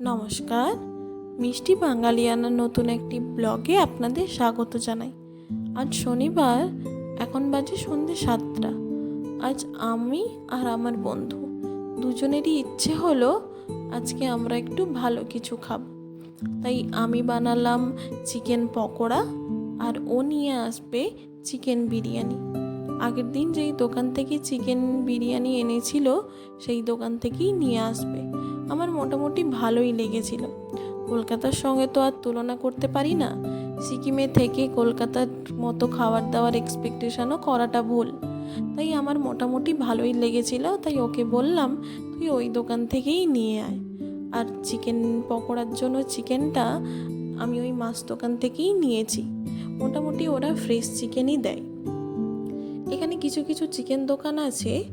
নমস্কার। মিষ্টি বাঙালিয়ানার নতুন একটি ব্লগে আপনাদের স্বাগত জানাই। আজ শনিবার, এখন বাজে সন্ধে সাতটা। আজ আমি আর আমার বন্ধু দুজনেরই ইচ্ছে হলো আজকে আমরা একটু ভালো কিছু খাব। তাই আমি বানালাম চিকেন পকোড়া আর ও নিয়ে আসবে চিকেন বিরিয়ানি। আগের দিন যেই দোকান থেকে চিকেন বিরিয়ানি এনেছিল, সেই দোকান থেকেই নিয়ে আসবে। আমার মোটামুটি ভালোই লেগেছিল। কলকাতার সঙ্গে তো আর তুলনা করতে পারি না। সিকিমে থেকে কলকাতার মতো খাবার দাবার এক্সপেকটেশনও করাটা ভুল। তাই আমার মোটামুটি ভালোই লেগেছিল, তাই ওকে বললাম, তুই ওই দোকান থেকেই নিয়ে আয়। আর চিকেন পকোড়ার জন্য চিকেনটা আমি ওই মাছ দোকান থেকেই নিয়েছি। মোটামুটি ওরা ফ্রেশ চিকেনই দেয়। এখানে কিছু কিছু চিকেন দোকান আছে,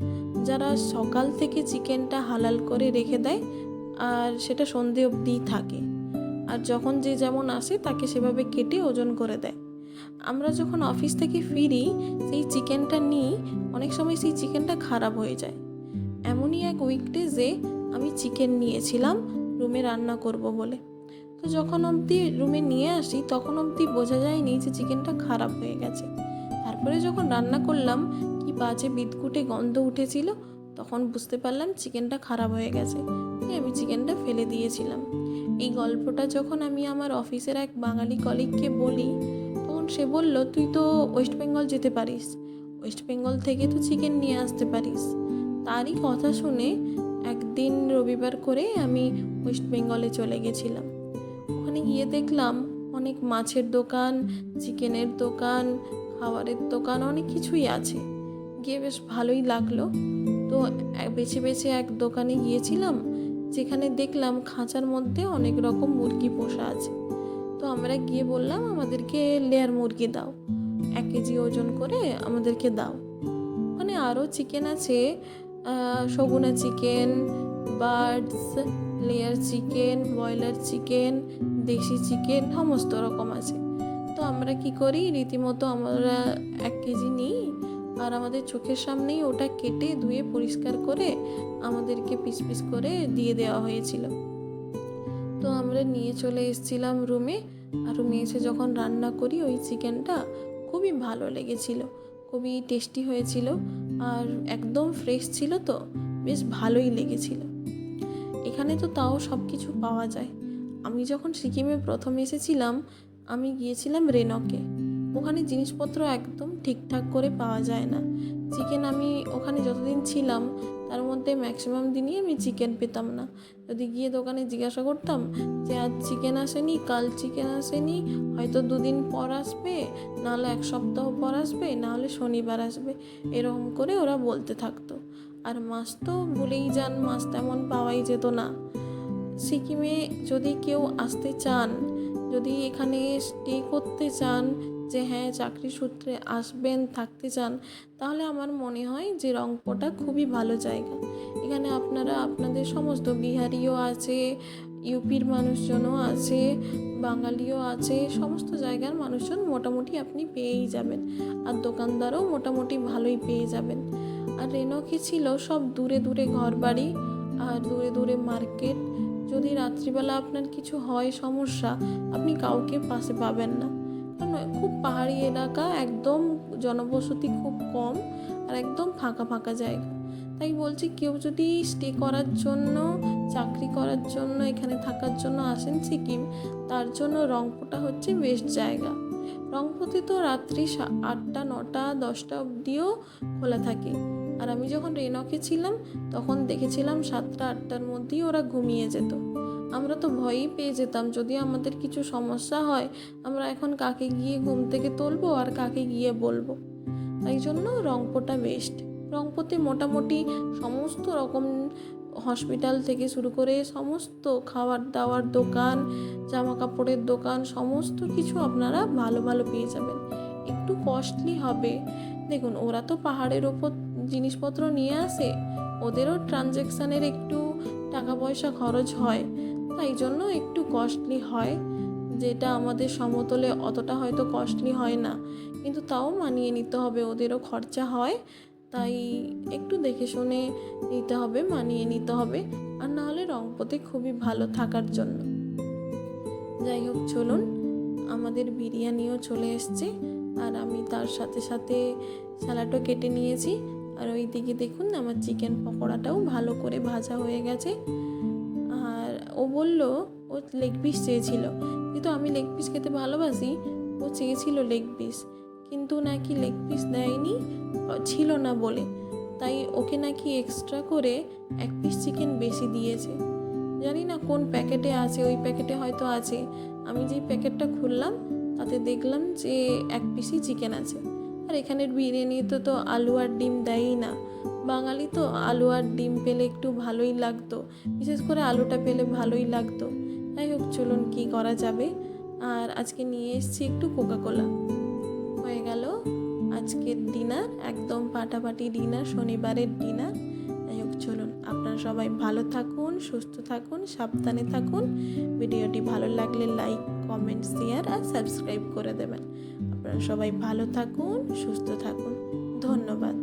যারা সকাল থেকে চিকেনটা হালাল করে রেখে দেয় আর সেটা সন্ধে অবধিই থাকে। আর যখন যে যেমন আসে, তাকে সেভাবে কেটে ওজন করে দেয়। আমরা যখন অফিস থেকে ফিরি, সেই চিকেনটা নিই, অনেক সময় সেই চিকেনটা খারাপ হয়ে যায়। এমনই এক উইকডেজে আমি চিকেন নিয়েছিলাম, রুমে রান্না করব বলে। তো যখন অবধি রুমে নিয়ে আসি, তখন অবধি বোঝা যায়নি যে চিকেনটা খারাপ হয়ে গেছে। তারপরে যখন রান্না করলাম, কি বাজে বিদকুটে গন্ধ উঠেছিল, তখন বুঝতে পারলাম চিকেনটা খারাপ হয়ে গেছে। আমি চিকেনটা ফেলে দিয়েছিলাম। এই গল্পটা যখন আমি আমার অফিসের এক বাঙালি কলিগকে বলি, তখন সে বলল, তুই তো ওয়েস্ট বেঙ্গল যেতে পারিস। ওয়েস্ট বেঙ্গল থেকে তো চিকেন নিয়ে আসতে পারিস। তারই কথা শুনে একদিন রবিবার করে আমি ওয়েস্ট বেঙ্গলে চলে গেছিলাম। ওখানে গিয়ে দেখলাম অনেক মাছের দোকান, চিকেনের দোকান, খাবারের দোকান, অনেক কিছুই আছে। গিয়ে বেশ ভালোই লাগল। তো বেছে বেছে এক দোকানে গিয়েছিলাম। যেখানে দেখলাম খাঁচার মধ্যে অনেক রকম মুরগি পোষা আছে। তো আমরা গিয়ে বললাম, আমাদেরকে লেয়ার মুরগি দাও। এক কেজি ওজন করে আমাদেরকে দাও। ওখানে আরও চিকেন আছে Suguna chicken birds layer chicken broiler chicken দেশি চিকেন সমস্ত রকম আছে। তো আমরা কি করি, রীতিমতো আমরা এক কেজি নিই। আর আমাদের চোখের সামনেই ওটা কেটে ধুয়ে পরিষ্কার করে আমাদেরকে পিস পিস করে দিয়ে দেওয়া হয়েছিল। তো আমরা নিয়ে চলে এসেছিলাম রুমে। আর রুমে এসে যখন রান্না করি, ওই চিকেনটা খুবই ভালো লেগেছিল। খুবই টেস্টি হয়েছিল। আর একদম ফ্রেশ ছিল তো, বেশ ভালোই লেগেছিল। এখানে তো তাও সব কিছু পাওয়া যায়। আমি যখন সিকিমে প্রথম এসেছিলাম, আমি গিয়েছিলাম রেনকে। ওখানে জিনিসপত্র একদম ঠিকঠাক করে পাওয়া যায় না। চিকেন আমি ওখানে যতদিন ছিলাম, তার মধ্যে ম্যাক্সিমাম দিনই আমি চিকেন পেতাম না। যদি গিয়ে দোকানে জিজ্ঞাসা করতাম যে, আজ চিকেন আসেনি, কাল চিকেন আসেনি, হয়তো দুদিন পর আসবে, নাহলে এক সপ্তাহ পর আসবে, নাহলে শনিবার আসবে। এরকম করে ওরা বলতে থাকতো। আর মাছ তো ভুলেই যান, মাছ তেমন পাওয়াই যেত না। সিকিমে যদি কেউ আসতে চান, যদি এখানে স্টে করতে চান যে হ্যাঁ চাকরি সূত্রে আসবেন, থাকতে চান, তাহলে আমার মনে হয় যে রংপুরটা খুবই ভালো জায়গা। এখানে আপনারা, আপনাদের সমস্ত বিহারিও আছে, ইউপির মানুষজনও আছে, বাঙালিও আছে, সমস্ত জায়গার মানুষজন মোটামুটি আপনি পেয়েই যাবেন। আর দোকানদারও মোটামুটি ভালোই পেয়ে যাবেন। আর রেনকি ছিল সব দূরে দূরে ঘর বাড়ি আর দূরে দূরে মার্কেট। যদি রাত্রিবেলা আপনার কিছু হয় সমস্যা, আপনি কাউকে পাশে পাবেন না। খুব পাহাড়ি এলাকা, একদম জনবসতি খুব কম আর একদম ফাঁকা ফাঁকা জায়গা। তাই বলছি কেউ যদি স্টে করার জন্য, চাকরি করার জন্য, এখানে থাকার জন্য আসেন সিকিম, তার জন্য রংপুরটা হচ্ছে বেস্ট জায়গা। রংপুরতে তো রাত্রি আটটা, নটা, দশটা অবধিও খোলা থাকে। আর আমি যখন রেনকে ছিলাম, তখন দেখেছিলাম সাতটা আটটার মধ্যেই ওরা ঘুমিয়ে যেত। আমরা তো ভয়ই পেয়ে যেতাম, যদি আমাদের কিছু সমস্যা হয়, আমরা এখন কাকে গিয়ে ঘুম থেকে তুলবো আর কাকে গিয়ে বলব? তাই জন্য রংপোটা বেস্ট রংপোতে মোটামুটি সমস্ত রকম হসপিটাল থেকে শুরু করে সমস্ত খাবার দাওয়ার দোকান জামা কাপড়ের দোকান, সমস্ত কিছু আপনারা ভালো ভালো পেয়ে যাবেন। একটু কস্টলি হবে দেখুন, ওরা তো পাহাড়ের ওপর জিনিসপত্র নিয়ে আসে। ওদেরও ট্রানজ্যাকশানের একটু টাকা পয়সা খরচ হয়। তাই জন্য একটু কস্টলি হয়। যেটা আমাদের সমতলে অতটা হয়তো কস্টলি হয় না। কিন্তু তাও মানিয়ে নিতে হবে, ওদেরও খরচা হয়। তাই একটু দেখে শুনে নিতে হবে, মানিয়ে নিতে হবে। আর না হলে রংপতে খুবই ভালো থাকার জন্য। যাই হোক, চলুন। আমাদের বিরিয়ানিও চলে এসছে। আর আমি তার সাথে সাথে স্যালাডও কেটে নিয়েছি। আর ওই দিকে দেখুন আমার চিকেন পকোড়াটাও ভালো করে ভাজা হয়ে গেছে। আর ও বলল, ও লেগ পিস চেয়েছিল। কিন্তু আমি লেগ পিস খেতে ভালোবাসি। ও চেয়েছিল লেগ পিস কিন্তু নাকি লেগ পিস দেয়নি, ছিল না বলে। তাই ওকে নাকি এক্সট্রা করে এক পিস চিকেন বেশি দিয়েছে। জানি না কোন প্যাকেটে আছে, ওই প্যাকেটে হয়তো আছে। আমি যেই প্যাকেটটা খুললাম তাতে দেখলাম যে এক পিসি চিকেন আছে। আর এখানের বিরিয়ানিতে তো আলু আর ডিম দেয়ই না। বাঙালি তো আলু আর ডিম পেলে একটু ভালোই লাগতো। বিশেষ করে আলুটা পেলে ভালোই লাগতো। যাই হোক, চলুন কী করা যাবে। আর আজকে নিয়ে এসেছি একটু কোকাকোলা হয়ে গেল আজকের ডিনার একদম পাটাপাটি ডিনার শনিবারের ডিনার আপনারা সবাই ভালো থাকুন, সুস্থ থাকুন, সাবধানে থাকুন। ভিডিওটি ভালো লাগলে লাইক কমেন্ট শেয়ার আর সাবস্ক্রাইব করে দেবেন। আপনারা সবাই ভালো থাকুন, সুস্থ থাকুন। ধন্যবাদ।